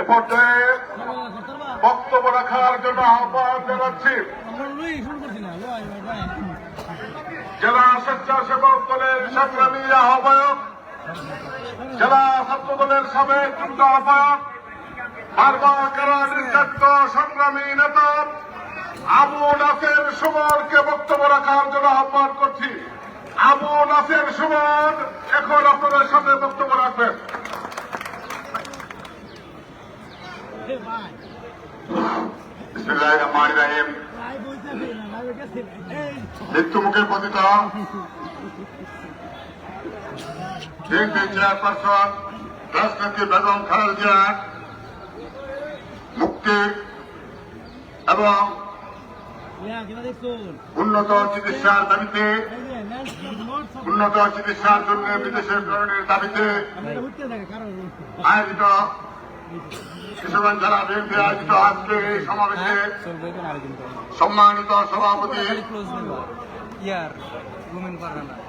এ বক্তব্য রাখার জন্য আহ্বান জানাচ্ছি। জেলা স্বেচ্ছাসেবক দলের সংগ্রামী আহ্বায়ক, জেলা ছাত্র দলের সাবেক যুক্ত আহ্বায়ক, বারবার কারা নির্যাতিত সংগ্রামী নেতা, আবু নাসের সুমনকে বক্তব্য রাখার জন্য আহ্বান করছি। আবু নাসের সুমন, এখন আপনাদের সামনে বক্তব্য রাখবেন। বিসমিল্লাহির রহমানির রহিম। মৃত্যুমুখে পতিত। বিএনপি চেয়ারপারসন রাজনীতি বেগম খালেদা জিয়ার মুক্তি এবং উন্নত চিকিৎসার দাবিতে, উন্নত চিকিৎসার জন্য বিদেশের প্রেরণের দাবিতে আয়োজিত কিশোরগঞ্জ জেলা বিএনপি আয়োজিত আজকে এই সমাবেশে সম্মানিত সভাপতি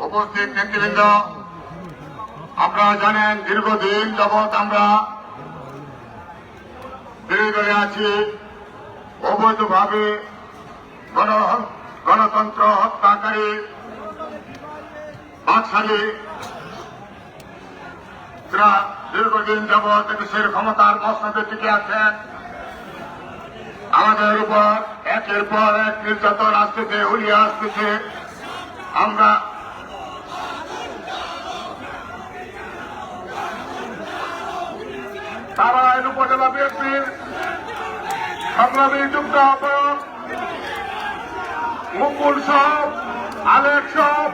উপস্থিত নেতৃবৃন্দ, আপনারা জানেন দীর্ঘদিন যাবৎ আমরা বিরোধী দলে আছি। অবৈধভাবে গণতন্ত্র হত্যাকারী, বাকশালী, যারা দীর্ঘদিন যাবৎ দেশের ক্ষমতার মসনদে টিকে আছেন, আমাদের উপর, একের পর এক নির্যাতন আসতেছে, হুলিয়া আসতেছে। আমরা তারায়ণ উপজেলা বিএনপির সংগ্রামী যুক্ত আহ্বায়ক মুকুল সব আলেক সব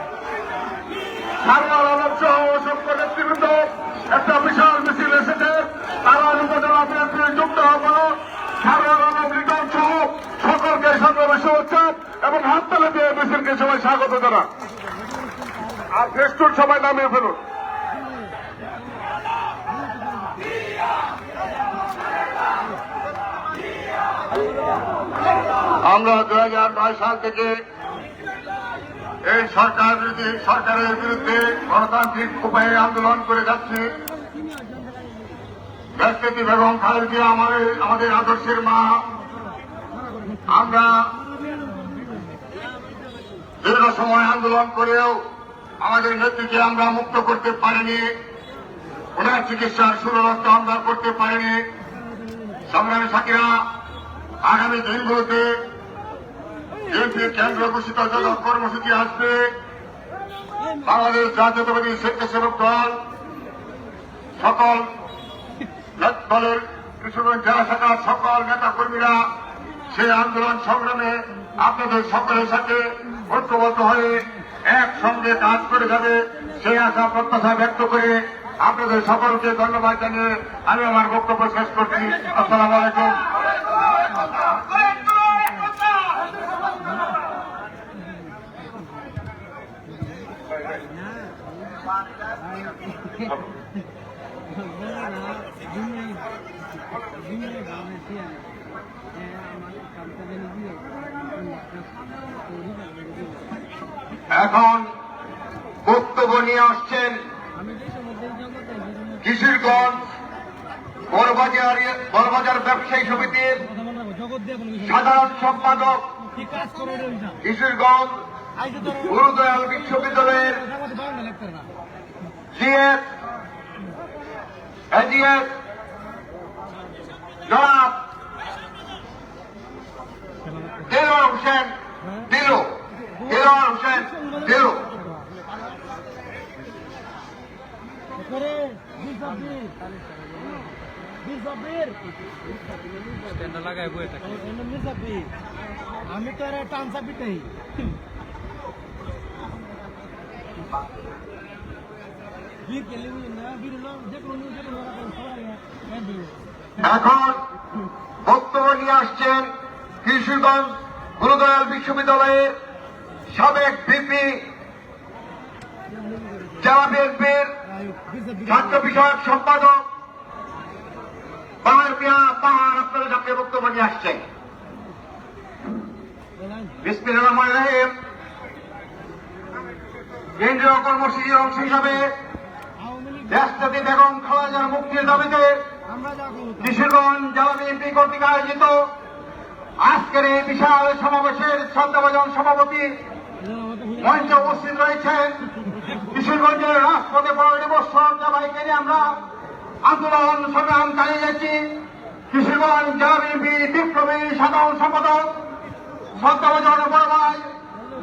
সারওয়ার আলম সহ অসংখ্য নেতৃবৃন্দ, একটা বিশাল মিছিল এসেছে। তারা উপজেলা বিএনপির যুক্ত হব সারওয়ার আলম রিটন সহ সকলকে সংগ্রামে শুভেচ্ছা এবং হাততালে দিয়ে মিছিলকে সবাই স্বাগত জানা আর ফেস্টুন সবাই নামিয়ে ফেলুন। আমরা দু হাজার নয় সাল থেকে এই সরকার সরকারের বিরুদ্ধে গণতান্ত্রিক উপায়ে আন্দোলন করে যাচ্ছি রাষ্ট্রপতি বেগম খালেদা আমাদের আমাদের আদর্শের মা, আমরা দীর্ঘ সময় আন্দোলন করেও আমাদের নেত্রীকে আমরা মুক্ত করতে পারিনি, ওনার চিকিৎসার সুরক্ষা আমরা করতে পারিনি। সংগ্রামী সাথীরা, আগামী দিনগুলোতে বিএনপির কেন্দ্র ঘোষিত যত কর্মসূচি আসবে। বাংলাদেশ জাতীয়তাবাদী স্বেচ্ছাসেবক দল, সকল দলের কিশোরগঞ্জ জেলা শাখার সকল নেতা কর্মীরা সেই আন্দোলন সংগ্রামে আপনাদের সকলের সাথে ঐক্যবদ্ধ হয়ে একসঙ্গে কাজ করে যাবে সেই আশা প্রত্যাশা ব্যক্ত করে আপনাদের সকলকে ধন্যবাদ জানিয়ে আমি আমার বক্তব্য শেষ করছি। আসসালামু আলাইকুম। এখন বক্তব্য নিয়ে আসছেন কিশোরগঞ্জ বড়বাজার বড়বাজার ব্যবসায়ী সমিতির সাধারণ সম্পাদক কিশোরগঞ্জ গুরুদয়াল বিশ্ববিদ্যালয়ের জিএস এজিএস জনাব দেলোয়ার হোসেন দিলু দেলোয়ার হোসেন দিলু আমি তো টানসা পিটাই। এখন বক্তব্য নিয়ে আসছেন কিশোরগঞ্জ গুরুদয়াল বিশ্ববিদ্যালয়ের সাবেক ভিপি জেলা বিএনপির ছাত্র বিষয়ক সম্পাদক, পাহাড় মিয়া, পাহাড়, আপনাদের সামনে বক্তব্য নিয়ে আসছেন। বিসমিল্লাহির রহমানির রহিম। কেন্দ্রীয় কর্মসূচির অংশ হিসাবে দেশপতি বেগম খালেদার মুক্তির দাবিতে কিশোরগঞ্জ জেলা বিএনপি কর্তৃক আয়োজিত আজকের এই বিশাল সমাবেশের শ্রদ্ধাভাজন সভাপতি মঞ্চে উপস্থিত রয়েছেন। কিশোরগঞ্জের রাজপথে বড় দিবস সভাপতিকে নিয়ে আমরা আন্দোলন সংগ্রাম চালিয়ে যাচ্ছি। কিশোরগঞ্জ জেলা বিএনপি বিপ্লবী সাধারণ সম্পাদক শ্রদ্ধাভাজন বড় ভাই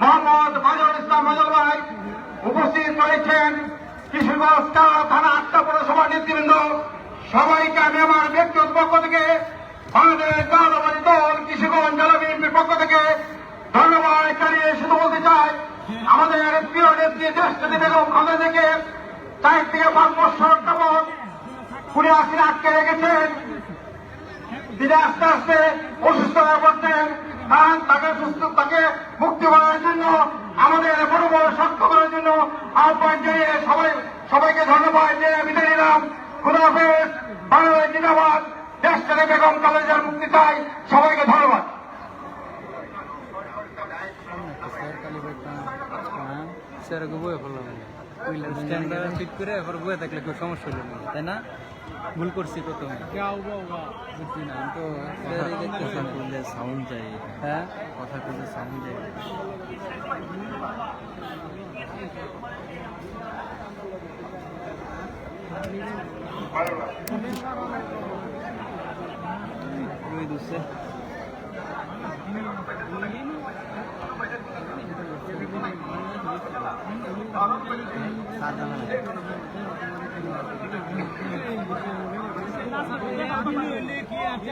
মোহাম্মদ মাজল ইসলাম মাজল ভাই উপস্থিত রয়েছেন। কিশোরগঞ্জ থানা আটটা পৌরসভা নেতৃবৃন্দ সবাইকে আমি আমার ব্যক্তিগত পক্ষ থেকে বাংলাদেশ জাতীয়তাবাদী দল কিশোরগঞ্জ জেলা বিএনপির পক্ষ থেকে ধন্যবাদ জানিয়ে শুধু বলতে চাই, আমাদের প্রিয় নেত্রী দেশপতি বেগম খালেদা থেকে চার থেকে পাঁচ বছর যাবৎ পুরে আসির আটকে রেখেছেন। তিনি আস্তে আস্তে অসুস্থ হয়ে পড়ছেন। তাকে সুস্থ তাকে মুক্তি করার জন্য আমাদের বড় বড় শক্ত করার জন্য আহ্বান জানিয়ে সবাই সবাইকে ধন্যবাদ দিয়ে বিদায় নিলাম খুদাফেজ বাংলাদেশ জিন্দাবাদ দেশ থেকে বেগম কলেজের মুক্তি চাই। সবাইকে ধন্যবাদ। ফিট করে বয়ে থাকলে সমস্যা তাই না ভুল করছি সাউন্ড চাই হ্যাঁ কথা সাউন্ড চাই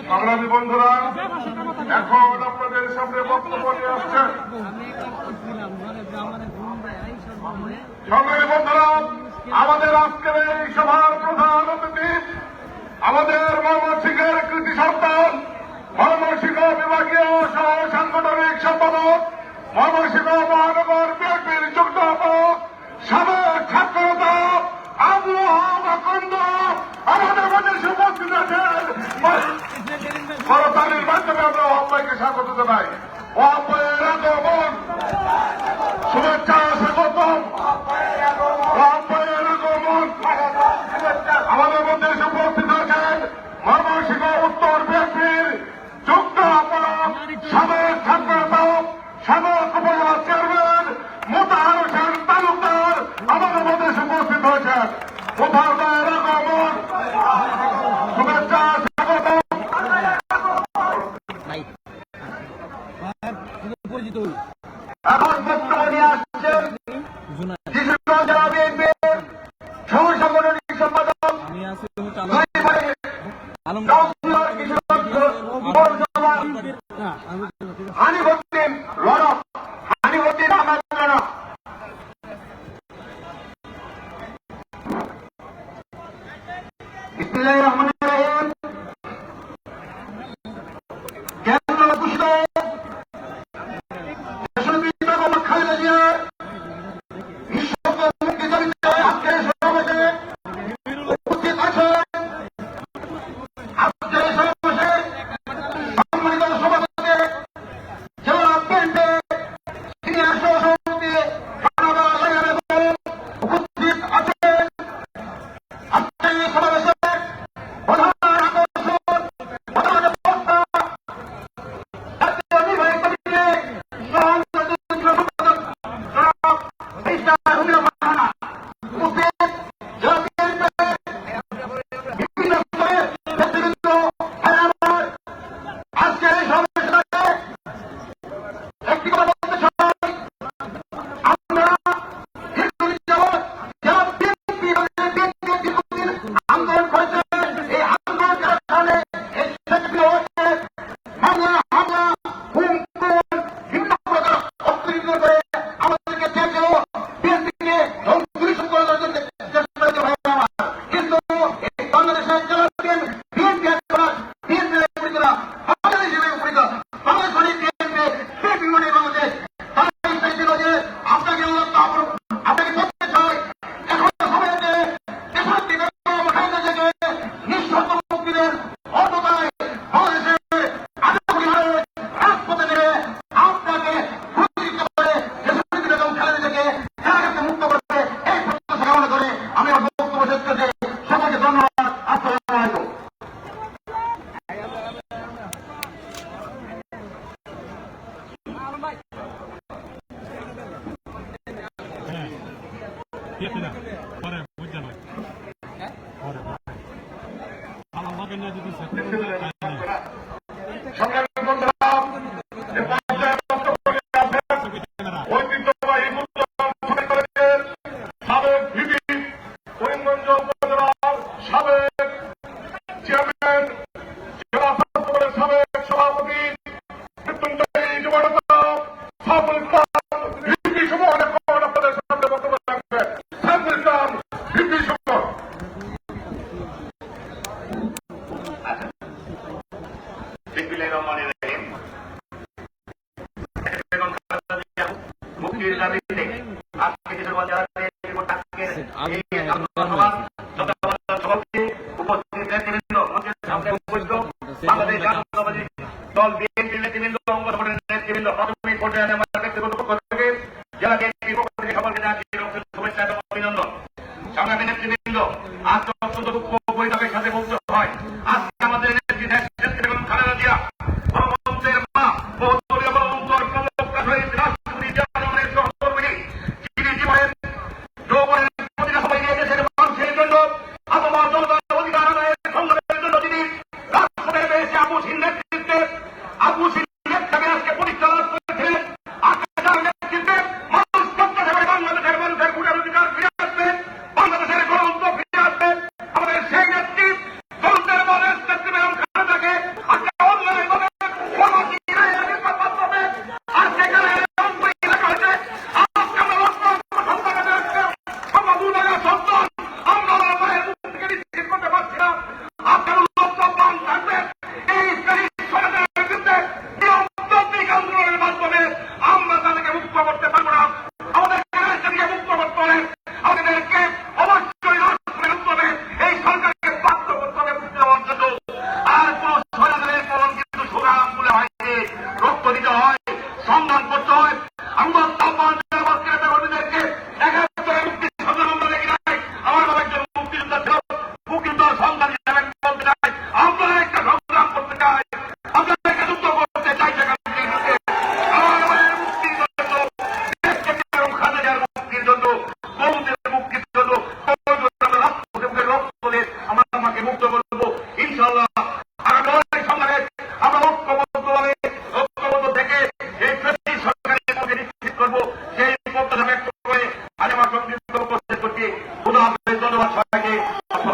সংগ্রামী বন্ধুরা এখন আপনাদের সামনে বক্তব্য নিয়ে আসছেন। সংগ্রামী বন্ধুরা, আমাদের আজকের এই সভার প্রধান অতিথি আমাদের ময়মনসিংহের কৃতি সন্তান ময়মনসিংহ বিভাগীয় সহ সাংগঠনিক সম্পাদক ময়মনসিংহ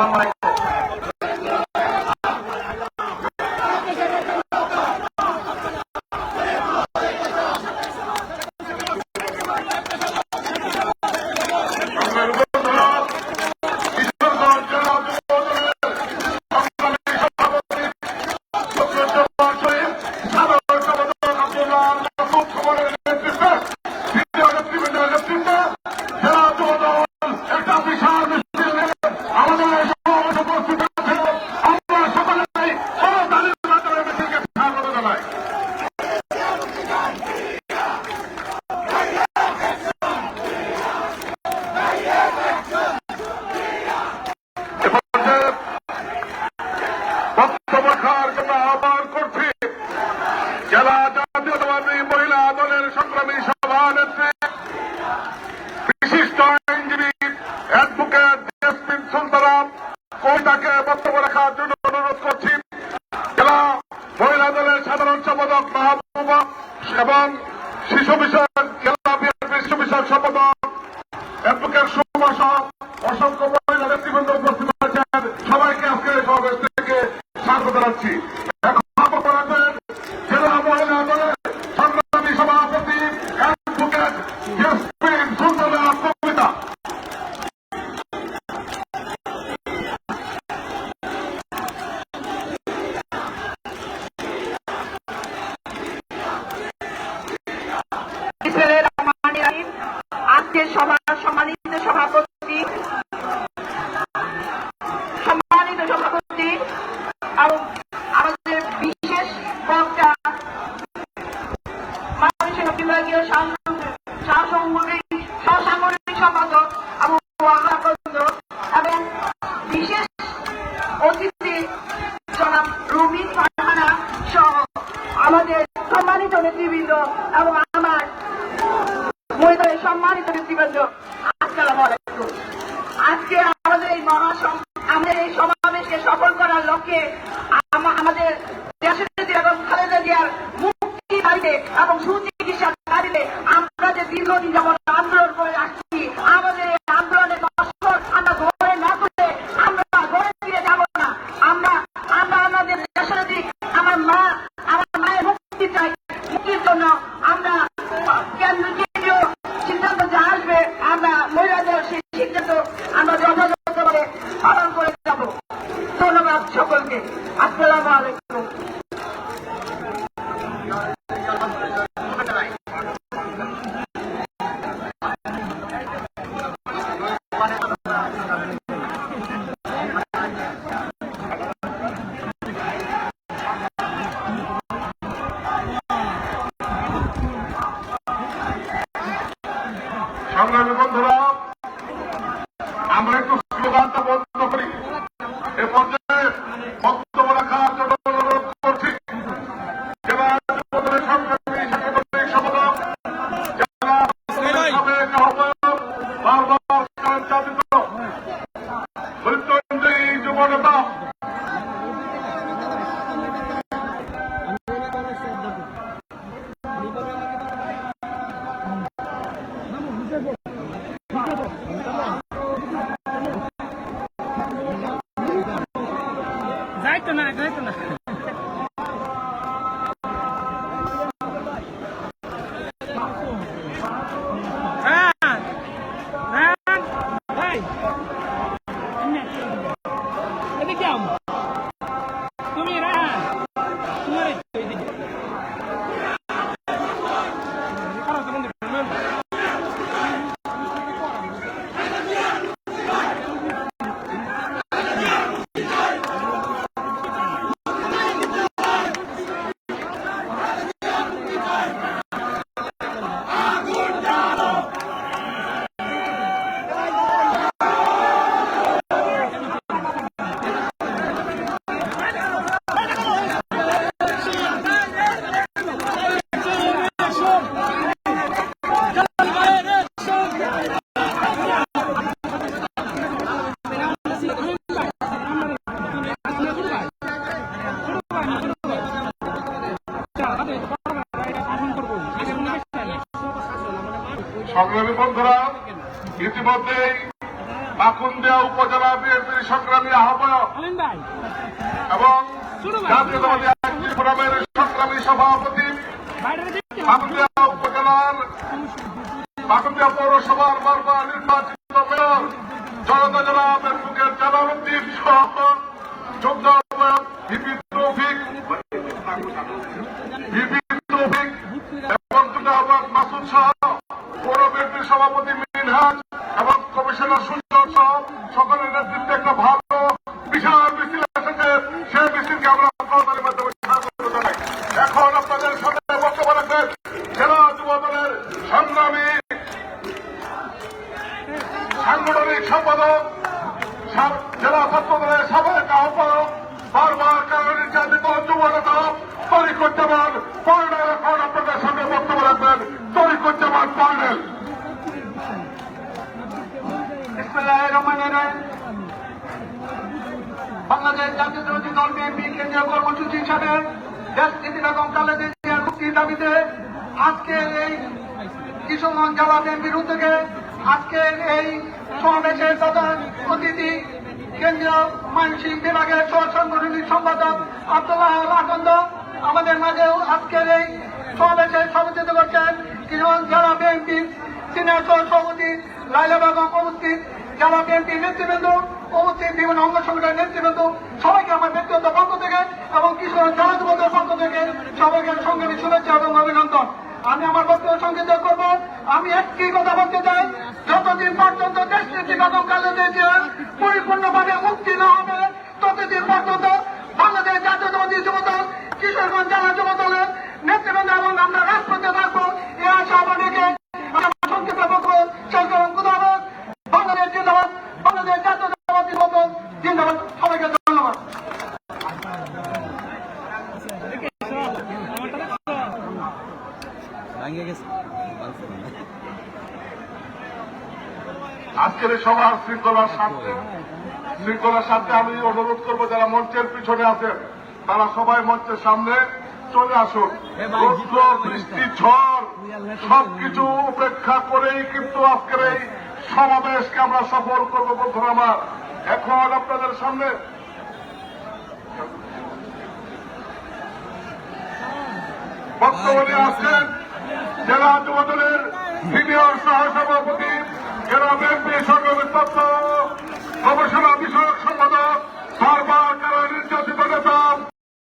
আসসালামু আলাইকুম বক্তব্য রাখার জন্য আহ্বান করছি জেলা জাতীয়তাবাদী মহিলা দলের সংগ্রামী সভানেত্রী বিশিষ্ট আইনজীবী অ্যাডভোকেট জেসমিন সুলতানা কবিতাকে বক্তব্য রাখার জন্য অনুরোধ করছি জেলা মহিলা দলের সাধারণ সম্পাদক মাহবুবা এবং শিশু বিষয়ক জেলা বিএনপি শিশু বিষয়ক সম্পাদক অ্যাডভোকেট সুমা সহ অসংখ্য মহিলা নেতৃবৃন্দ উপস্থিত আছেন সবাইকে আজকে সমাবেশ থেকে স্বাগত না জনতা জেলা ফেসবুকের জালালুদ্দিন সহ যুগ্ম আহ্বায়ক ভিপি তৌফিক ভিপি তৌফিক এবং যুগ্ম আহ্বায়ক মাসুদ সহ পৌর বিএনপির সভাপতি মিনহাজ এবং কমিশনার সুজন সহ সকলের নেতৃত্বে একটা ভালো বিশাল মিছিল এসেছে সেই মিছিলকে আমরা করতালির মাধ্যমে স্বাগত জানাই এখন আপনাদের সাথে বক্তব্য রাখবেন জেলা যুব দলের সংগ্রামী সাংগঠনিক সম্পাদক সা- জেলা ছাত্র দলের সাবেক আহ্বায়ক বারবার কারণ নির্যাতিত যুব নেতা তরিকুজ্জামান পর্ণেল এখন আপনাদের সামনে বক্তব্য রাখবেন তরিকুজ্জামান পর্ণেল বিসমিল্লাহির রহমানির রহিম। বাংলাদেশ জাতীয়তাবাদী দল বিএনপি কেন্দ্রীয় মুক্তির দাবিতে আজকের এই কিশোরগঞ্জ জেলা বিএনপির আজকের এই সমাবেশের প্রধান অতিথি কেন্দ্রীয় মানসিক বিভাগের সাংগঠনিক সম্পাদক আব্দুল্লাহ আকন্দ আমাদের মাঝেও আজকের এই সমাবেশে সভাপতিত্ব করছেন কিশোরগঞ্জ জেলা বিএনপির সিনিয়র সভাপতি লাইলা বেগম উপস্থিত। জেলা বিএনপি নেতৃবৃন্দ উপস্থিত বিভিন্ন অঙ্গ সংগঠনের নেতৃবৃন্দ সবাইকে আমার ব্যক্তিগত পক্ষ থেকে এবং কিশোর জনযুবকের পক্ষ থেকে সবাইকে সংগ্রামী শুভেচ্ছা এবং অভিনন্দন আমি আমার বক্তব্য সংক্ষিপ্ত করব আমি একটি কথা বলতে চাই যতদিন পর্যন্ত দেশ নীতি বেগম খালেদা জিয়া পরিপূর্ণভাবে মুক্তি না হবে ততদিন পর্যন্ত বাংলাদেশ জাতীয়তাবাদী যুবদল কিশোরগঞ্জ জেলা যুবদলের নেতৃবৃন্দ এবং আমরা রাজপথে থাকব এ আশা আমাদেরকে আমার সংক্ষিপ্ত বক্তব্য শেষ করুন খুদাবাদ বাংলাদেশ জিন্দাবাদ বাংলাদেশ জাতীয়তাবাদী যুবদল জিন্দাবাদ সবাইকে ধন্যবাদ ভাঙে গেছে আজকের এই সভার শৃঙ্খলার স্বার্থে। শৃঙ্খলার স্বার্থে আমি অনুরোধ করব যারা মঞ্চের পিছনে আছেন তারা সবাই মঞ্চের সামনে চলে আসুন। বৃষ্টি ঝড় সবকিছু উপেক্ষা করেই কিন্তু আজকের এই সমাবেশকে আমরা সফল করব বন্ধুরা আমার। এখন আপনাদের সামনে বক্তব্য নিয়ে আসছেন জেলা যুবদলের সিনিয়র সহসভাপতি জেলা বিএনপি সংগ্রামী তথ্য গবেষণা বিষয়ক সম্পাদক বারবার নির্যাতিত নেতা।